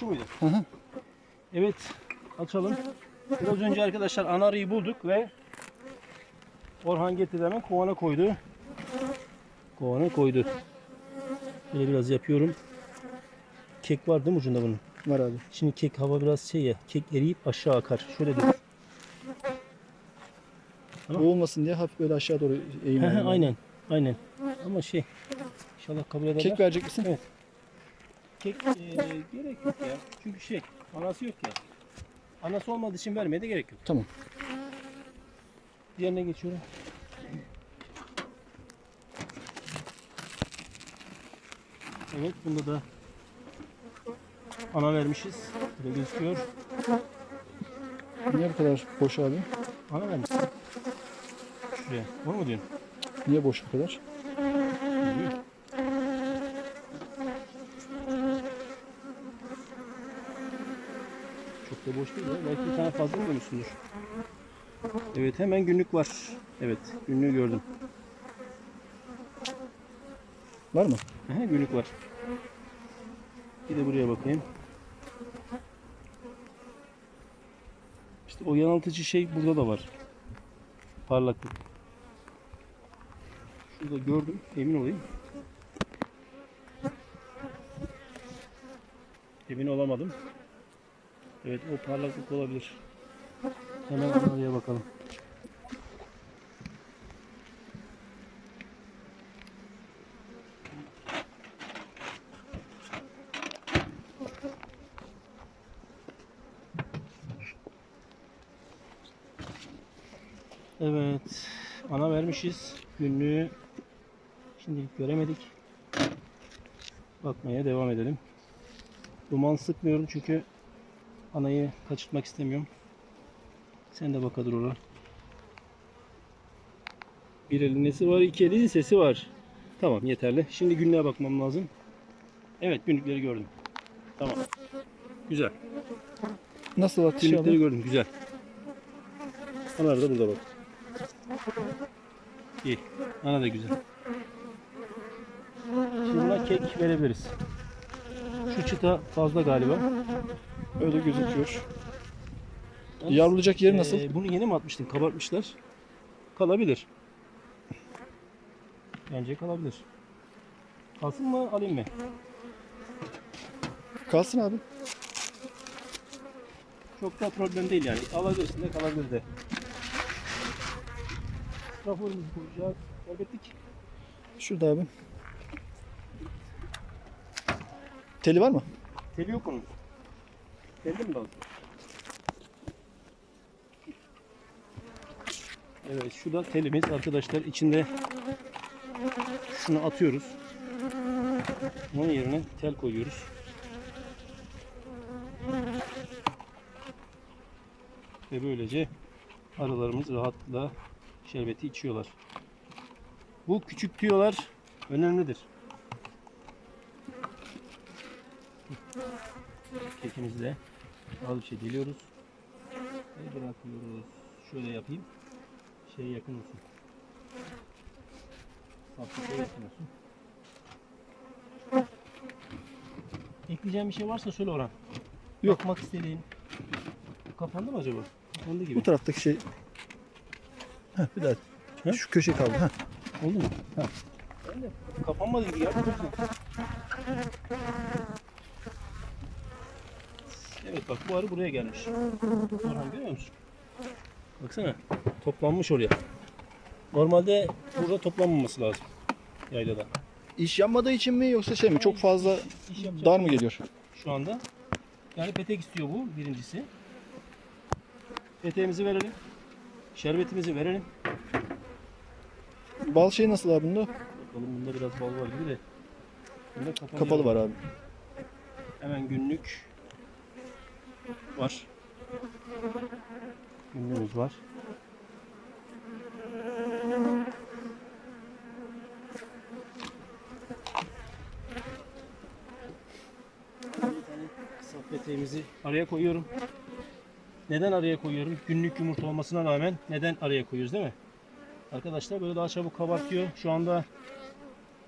Şu muydu? Hı hı. Evet. Açalım. Biraz önce arkadaşlar ana arıyı bulduk ve Orhan getirdi hemen kovana koydu. Kovana koydu. Böyle biraz yapıyorum. Kek var değil mi ucunda bunun? Var abi. Şimdi kek hava biraz şey ya. Kek eriyip aşağı akar. Şöyle dur. Tamam. Boğulmasın diye hafif böyle aşağı doğru eğim. aynen. Aynen. Ama şey inşallah kabul ederler. Kek verecek misin? Evet. Kek e, gerek yok ya. Çünkü şey anası yok ya. Anası olmadığı için vermeye de gerek yok. Tamam. Diğerine geçiyorum. Evet bunda da ana vermişiz. Böyle gözüküyor. Niye bu kadar boş abi? Ana vermiş. Şuraya. Onu mu diyorsun? Niye boş bu kadar? Çok da boş değil ya. Belki bir tane fazla görmüşsündür? Evet hemen günlük var. Evet günlüğü gördüm. Var mı? Aha, günlük var. Bir de buraya bakayım. İşte o yanıltıcı şey burada da var. Parlaklık. Şurada gördüm. Emin olayım. Emin olamadım. Evet o parlaklık olabilir. Hemen oraya bakalım. Evet. Ana vermişiz. Günlüğü şimdilik göremedik. Bakmaya devam edelim. Duman sıkmıyorum çünkü anayı kaçırtmak istemiyorum. Sen de bakadır oraya. Bir elin nesi var, iki elin sesi var. Tamam yeterli. Şimdi günlüğe bakmam lazım. Evet günlükleri gördüm. Tamam. Güzel. Nasıl atış Günlükleri abi? gördüm. Güzel. Anar da burada bak. İyi. Ana da güzel. Şimdi buna kek verebiliriz. Şu çıta fazla galiba. Öyle gözüküyor. Yavrulayacak yeri nasıl? Ee, bunu yeni mi atmıştın? Kabartmışlar. Kalabilir. Bence kalabilir. Kalsın mı alayım mı? Kalsın abi. Çok da problem değil yani. Alabilirsin de kalabilir de. Raporumuzu koyacağız. Kaybettik. Şurada abi. Teli var mı? Teli yok onun. Teli mi lazım? Evet şu da telimiz arkadaşlar içinde şunu atıyoruz. Bunun yerine tel koyuyoruz. Ve böylece arılarımız rahatlıkla şerbeti içiyorlar. Bu küçük tüyolar önemlidir. Kekimizi de az bir şey diliyoruz. Ve bırakıyoruz. Şöyle yapayım. Şeye yakın olsun. Saplıkaya yakın olsun. Ekleyeceğim bir şey varsa söyle Orhan. Yok. Bakmak istediğin. Kapandı mı acaba? Kapandı gibi. Bu taraftaki şey. Heh, bir daha. He? Şu köşe kaldı. Heh. Oldu mu? De kapanmadı gibi ya. Bak bu arı buraya gelmiş. Orhan görüyor musun? Baksana toplanmış oraya. Normalde burada toplanmaması lazım. Yaylada. İş yanmadığı için mi yoksa şey mi? Çok fazla İş yapacak dar mı geliyor? şu anda. Yani petek istiyor bu birincisi. Peteğimizi verelim. Şerbetimizi verelim. Bal şey nasıl abi bunda? Bakalım bunda biraz bal var gibi de. Bunda kapalı, Kapalı var abi. Hemen günlük var. Günlüğümüz var. Peteğimizi araya koyuyorum. Neden araya koyuyorum? Günlük yumurta olmasına rağmen neden araya koyuyoruz değil mi? Arkadaşlar böyle daha çabuk kabartıyor. Şu anda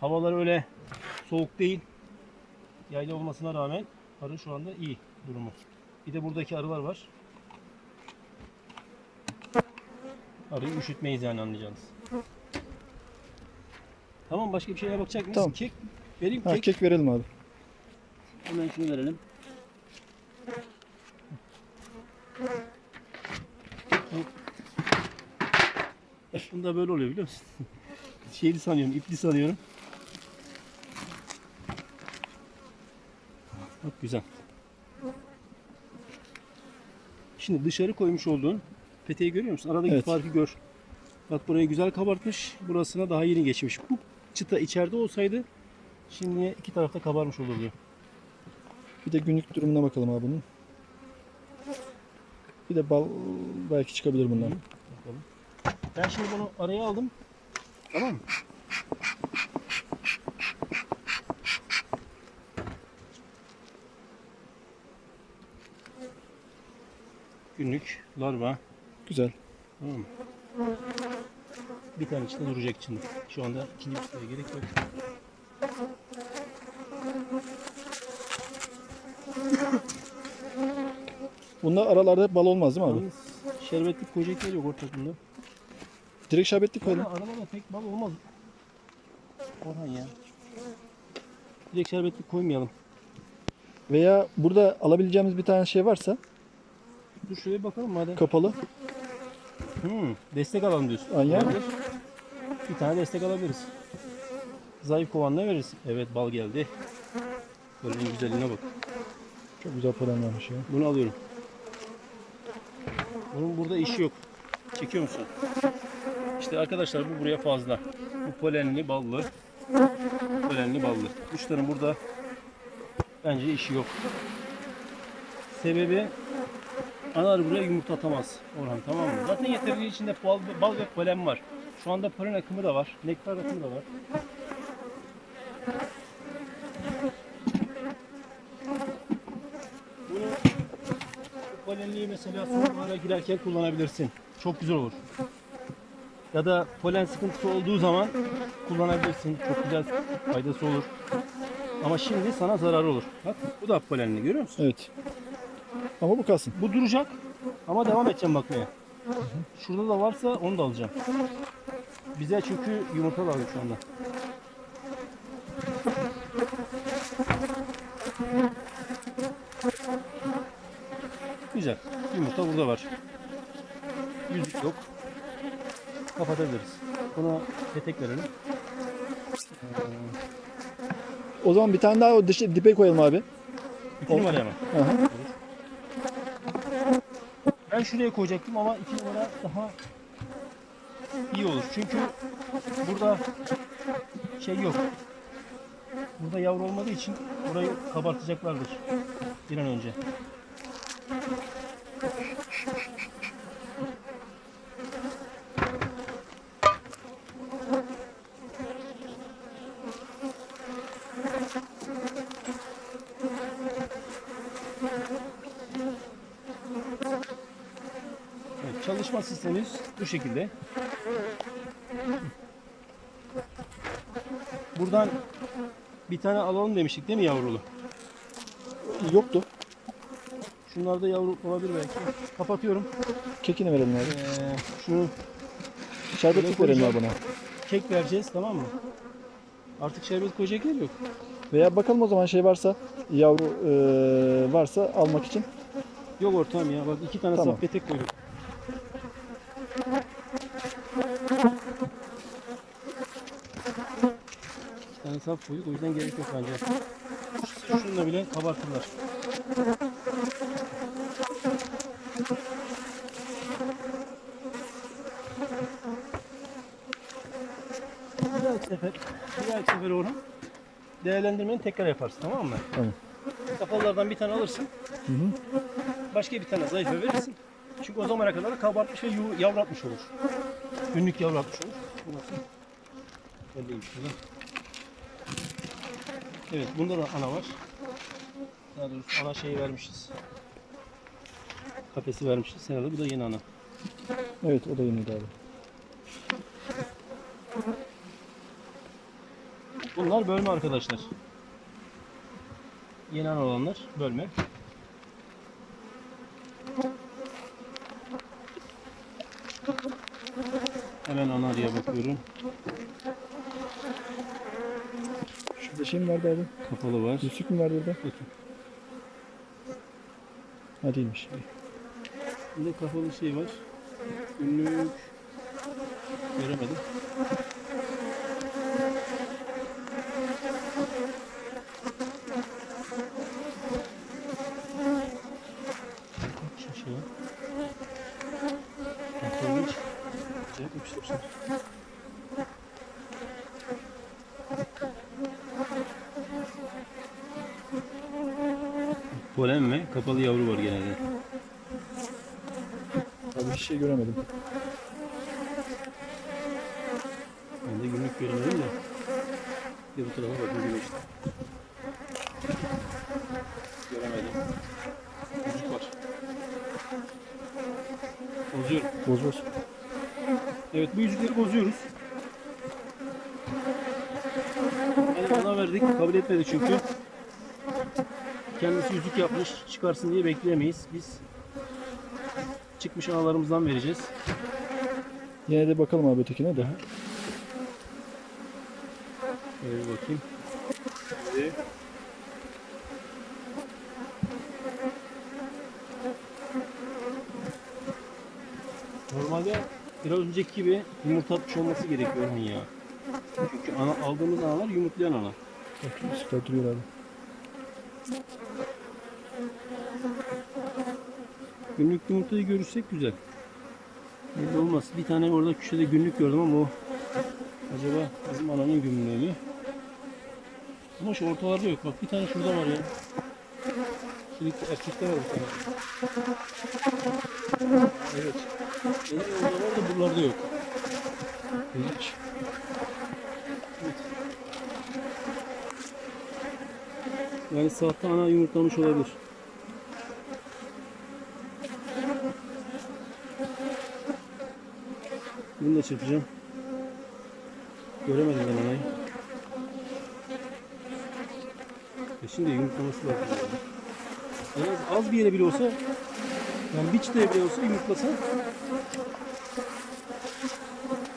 havalar öyle soğuk değil. Yayla olmasına rağmen Arı şu anda iyi durumu. Bir de buradaki arılar var. Arıyı üşütmeyiz yani anlayacağınız. Tamam başka bir şeye bakacak mıyız? Tamam. Kek vereyim Ha, kek. kek verelim abi. Hemen şunu verelim. Bunda böyle oluyor biliyor musun? Şeyli sanıyorum, ipli sanıyorum. Bak güzel. Şimdi dışarı koymuş olduğun peteği görüyor musun? Aradaki Evet. farkı gör. Bak burayı güzel kabartmış. Burasına daha yeni geçmiş. Bu çıta içeride olsaydı şimdi iki tarafta kabarmış olurdu. Bir de günlük durumuna bakalım abi bunun. Bir de bal belki çıkabilir bundan. Bakalım. Ben şimdi bunu araya aldım. Tamam mı? Günlük larva. Güzel. Tamam? Bir tane içinde duracak içinde. Şu anda ikinci bir gerek yok. Bunda aralarda bal olmaz değil mi abi? Yalnız şerbetlik koyacak yer yok ortasında. Direkt şerbetli koyalım. Ama arabada pek bal olmaz. Orhan ya. Direkt şerbetlik koymayalım. Veya burada alabileceğimiz bir tane şey varsa Dur şuraya bir bakalım madem. kapalı. Hmm, destek alalım diyorsun. Aynen. Olabilir. Bir tane destek alabiliriz. Zayıf kovanla veririz. Evet bal geldi. Böyle güzelliğine bak. Çok güzel polen varmış ya. Bunu alıyorum. Bunun burada işi yok. Çekiyor musun? İşte arkadaşlar bu buraya fazla. Bu polenli ballı. Polenli ballı. Kuşların burada bence işi yok. Sebebi ana arı buraya yumurta atamaz Orhan tamam mı? Zaten yeterince içinde bal, bal ve polen var. Şu anda polen akımı da var. Nektar akımı da var. Bunu bu polenliği mesela sonbahara girerken kullanabilirsin. Çok güzel olur. Ya da polen sıkıntısı olduğu zaman kullanabilirsin. Çok güzel faydası olur. Ama şimdi sana zararı olur. Bak bu da polenli görüyor musun? Evet. Ama bu kalsın. Bu duracak ama devam edeceğim bakmaya. Şurada da varsa onu da alacağım. Bize çünkü yumurta lazım şu anda. Güzel. Yumurta burada var. Yüzük yok. Kapatabiliriz. Buna petek verelim. O zaman bir tane daha o dışı dibe koyalım abi. İki numara mı? Ben şuraya koyacaktım ama iki numara daha iyi olur. Çünkü burada şey yok. Burada yavru olmadığı için burayı kabartacaklardır bir an önce. Evet, çalışma sistemimiz bu şekilde. Buradan bir tane alalım demiştik değil mi yavrulu? Yoktu. Şunlarda yavru olabilir belki. Kapatıyorum. Kekini verelim abi. Ee, şunu Şerbetlik verelim abi buna. kek vereceğiz tamam mı? Artık şerbet koyacak yer yok. Veya bakalım o zaman şey varsa yavru eee, varsa almak için. Yok ortam ya bak iki tane Tamam. saf petek koyduk. Saf koyduk o yüzden gerek yok bence. Şu- Şununla bile kabartırlar. Bir dahaki sefer, bir dahaki sefer onu değerlendirmeni tekrar yaparsın tamam mı? Tamam. Kafalardan bir tane alırsın. Hı hı. Başka bir tane zayıfa verirsin. Çünkü o zamana kadar da kabartmış ve yavratmış olur. Günlük yavratmış olur. Bu nasıl? Belliymiş bu da. Evet bunda da ana var. Daha doğrusu ana şeyi vermişiz. Kafesi vermişiz. Herhalde bu da yeni ana. Evet o da yeniydi abi. Bunlar bölme arkadaşlar. Yeni ana olanlar bölme. Hemen ana arıya bakıyorum. Şurada şey mi vardı abi? Kapalı var. Yüzük mü vardı orada? Bakın. Ha değilmiş. Burada kapalı şey var. Günlük göremedim. Şu şey var. Kapalı hiç. Acayip yapıştırmışlar. Polen ve kapalı yavru var genelde. Abi hiç şey göremedim. Ben de günlük göremedim de. Bir bu tarafa bakın güneşte. Göremedim. Yüzük var. Bozuyorum. Boz boz. Evet bu yüzükleri bozuyoruz. Yani ona verdik. Kabul etmedi çünkü. Kendisi yüzük yapmış. Çıkarsın diye bekleyemeyiz. Biz çıkmış analarımızdan vereceğiz. Yine de bakalım abi ötekine de. Şöyle bir bakayım. Şimdi. Normalde biraz önceki gibi yumurta atmış olması gerekiyor onun ya. Çünkü ana, aldığımız analar yumurtlayan ana. Bak süper duruyor abi. Günlük yumurtayı görürsek güzel. Belli olmaz. Bir tane orada köşede günlük gördüm ama o acaba bizim ananın günlüğü mü? Ama şu ortalarda yok. Bak bir tane şurada var ya. Şimdi erkekte var bir tane. Evet. Benim orada var da buralarda yok. İlginç. Yani saatte ana yumurtlamış olabilir. Bunu da çırpacağım. Göremedim ben anayı. E şimdi yumurtlaması lazım. En az, az bir yere bile olsa yani bir çıtaya bile olsa yumurtlasa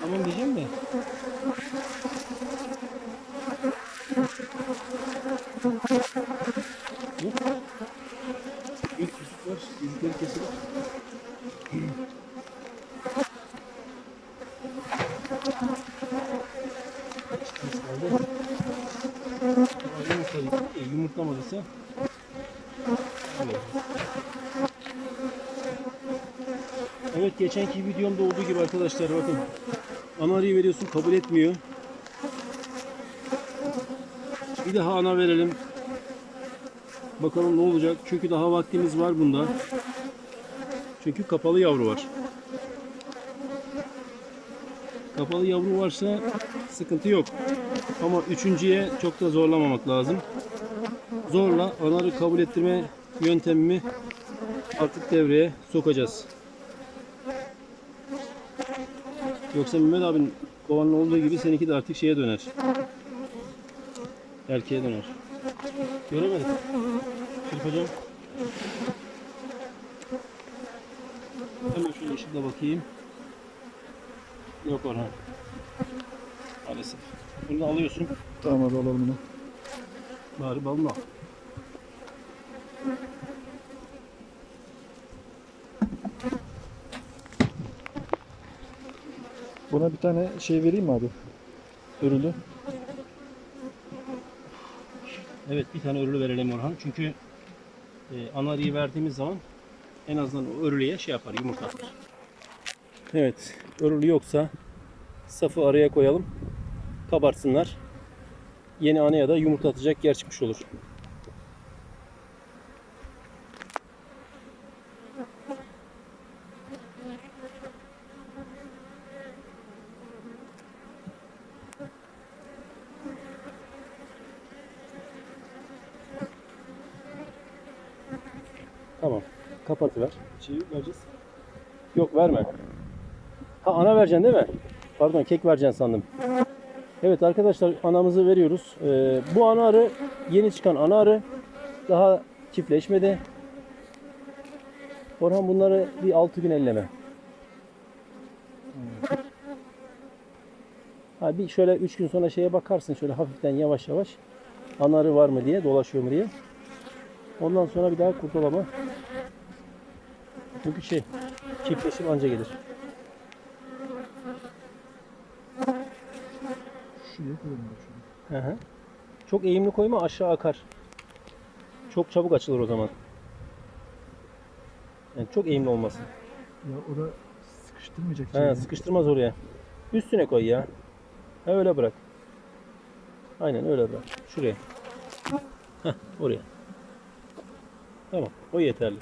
Tamam diyeceğim de. Yok. İlk yüzük var. Yüzükleri kesilip. İşte kaldı. Ama Yumurtladı, e, yumurtlamadıysa Evet. Geçenki videomda olduğu gibi arkadaşlar bakın. Ana arıyı veriyorsun kabul etmiyor. Bir daha ana verelim. Bakalım ne olacak. Çünkü daha vaktimiz var bunda. Çünkü kapalı yavru var. Kapalı yavru varsa sıkıntı yok. Ama üçüncüye çok da zorlamamak lazım. Zorla anarı kabul ettirme yöntemimi artık devreye sokacağız. Yoksa Mehmet abinin kovanın olduğu gibi seninki de artık şeye döner. Erkeğe döner. Göremedim. Çırpacağım. Hemen şöyle ışıkla bakayım. Yok Orhan. Maalesef. Bunu da alıyorsun. Tamam abi alalım bunu. Bari balını al. Buna bir tane şey vereyim mi abi? Örülü. Evet bir tane örülü verelim Orhan. Çünkü e, ana arıyı verdiğimiz zaman en azından o örülüye şey yapar yumurta atar. Evet örülü yoksa safı araya koyalım. Kabartsınlar. Yeni anaya da yumurta atacak yer çıkmış olur. Tamam. Kapatıver. Şeyi vereceğiz. Yok verme. Ha ana vereceksin değil mi? Pardon kek vereceksin sandım. Evet arkadaşlar anamızı veriyoruz. Ee, bu ana arı yeni çıkan ana arı. daha çiftleşmedi. Orhan bunları bir 6 gün elleme. Ha bir şöyle 3 gün sonra şeye bakarsın şöyle hafiften yavaş yavaş anarı var mı diye dolaşıyor mu diye. Ondan sonra bir daha kurtulama. Çünkü şey çiftleşim anca gelir. Şuraya koyalım bak şuraya. Hı hı. Çok eğimli koyma aşağı akar. Çok çabuk açılır o zaman. Yani çok eğimli olmasın. Ya o da sıkıştırmayacak. Şeyi. sıkıştırmaz oraya. Üstüne koy ya. Ha, öyle bırak. Aynen öyle bırak. Şuraya. Heh, oraya. Tamam. O yeterli.